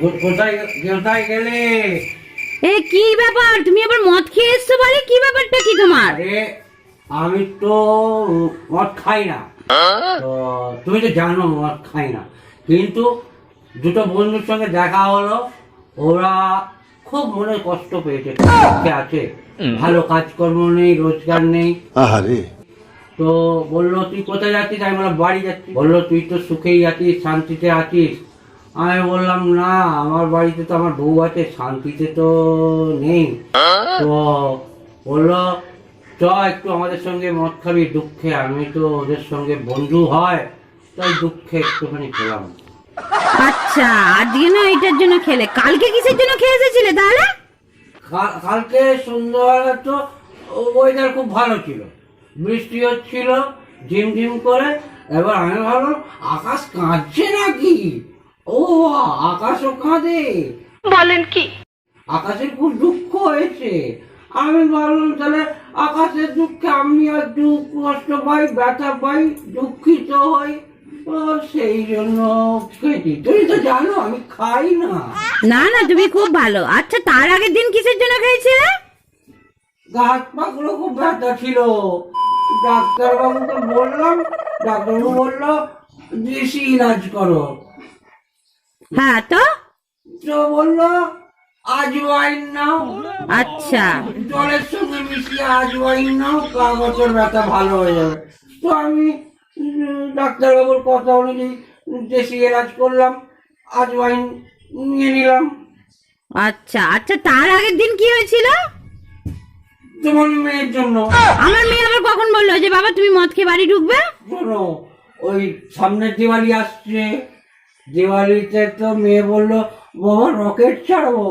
কো- কোথায় কোথায় গেলে। এ কি ব্যাপার? তুমি আবার মদ খেয়ে এসছো বাড়ি কি ব্যাপারটা কি তোমার? আরে আমি তো মদ খাই না। তো তুমি তো জানো মদ খাই না। কিন্তু দুটো বন্ধুর সঙ্গে দেখা হলো। ওরা খুব মনে কষ্ট পেয়েছে। আছে? ভালো কাজকর্ম নেই রোজগার নেই। আহারে। তো বলল তুই কোথায় যাচ্ছিস? আমি বললাম বাড়ি যাচ্ছি। বলল তুই তো সুখেই আছিস শান্তিতে আছিস। আমি বললাম না আমার বাড়িতে তো আমার বউ আছে শান্তিতে তো নেই। তো বলল চ একটু আমাদের সঙ্গে মদ খাবি দুঃখে। আমি তো ওদের সঙ্গে বন্ধু হয় তাই দুঃখে একটুখানি খেলাম। আচ্ছা আজকে না এটার জন্য খেলে। কালকে কিসের জন্য খেয়ে এসেছিলে তাহলে? কালকে সন্ধ্যাবেলা তো ওয়েদার খুব ভালো ছিল। বৃষ্টি হচ্ছিল ঝিমঝিম করে। এবার আমি ভাবলাম আকাশ কাঁদছে নাকি? ও আকাশও কাঁদে। বলেন কি? আকাশের খুব দুঃখ হয়েছে। আমি ভাবলাম তাহলে আকাশের দুঃখে আমি আর দুঃখ কষ্ট পাই ব্যথা পাই দুঃখিত হই। ও, সেই জন্য খেয়েছি তুমি তো জানো আমি খাই না। না না তুমি খুব ভালো। আচ্ছা তার আগের দিন কিসের জন্য খেয়েছিলে? হাত পাগুলো খুব ব্যথা ছিল। ডাক্তারবাবুকে বললাম ডাক্তারবাবু বলল দেশি ইলাজ করো। হ্যাঁ তো? তো বলল আজওয়াইন নাও। আচ্ছা। জলের সঙ্গে মিশিয়ে আজওয়াইন নাও কাগজের ব্যথা ভালো হয়ে যাবে। তো আমি ডাক্তারবাবুর কথা অনুযায়ী দেশি এলাজ করলাম আজওয়াইন নিয়ে নিলাম। আচ্ছা আচ্ছা তার আগের দিন কি হয়েছিল? তোমার মেয়ের জন্য। আমার মেয়ে আবার কখন বলল যে বাবা তুমি মদ খেয়ে বাড়ি ঢুকবে? শোনো ওই সামনের দিওয়ালি আসছে দিওয়ালিতে তো মেয়ে বলল, বাবা, রকেট ছাড়বো,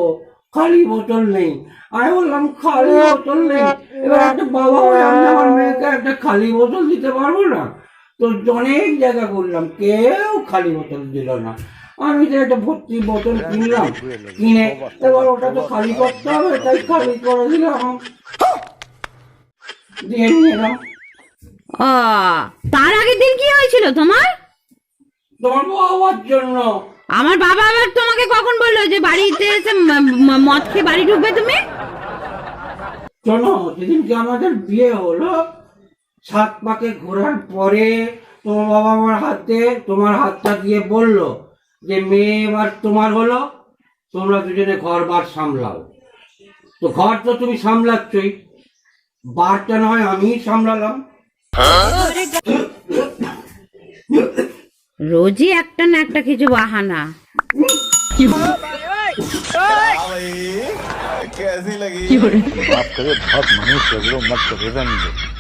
খালি বোতল নেই। আমি বললাম, খালি বোতল নেই। এবার একটা বাবা হয়ে আমি আমার মেয়েকে একটা খালি বোতল দিতে পারব না? তো অনেক জায়গা করলাম কেউ খালি বোতল দিল না। আমি তো একটা ভর্তি বোতল কিনলাম, কিনে এবার ওটা তো খালি করতে হবে, তাই খালি করে দিলাম। দিয়ে নিয়ে এলাম। তার আগের দিন কি হয়েছিল তোমার? তোমার বাবার জন্য। আমার বাবা আবার তোমাকে কখন বলল যে বাড়িতে এসে মদ খেয়ে বাড়ি ঢুকবে তুমি? শোনো সেদিনকে আমাদের বিয়ে হলো সাত পাকে ঘোরার পরে তোমার বাবা আমার হাতে তোমার হাতটা দিয়ে বলল যে মেয়ে এবার তোমার হলো তোমরা দুজনে ঘর বার সামলাও। তো ঘর তো তুমি সামলাচ্ছই বারটা নয় আমি সামলালাম। রোজই একটা না একটা কিছু বাহানা कैसी लगी आप करे बहुत मनुष्य मत करो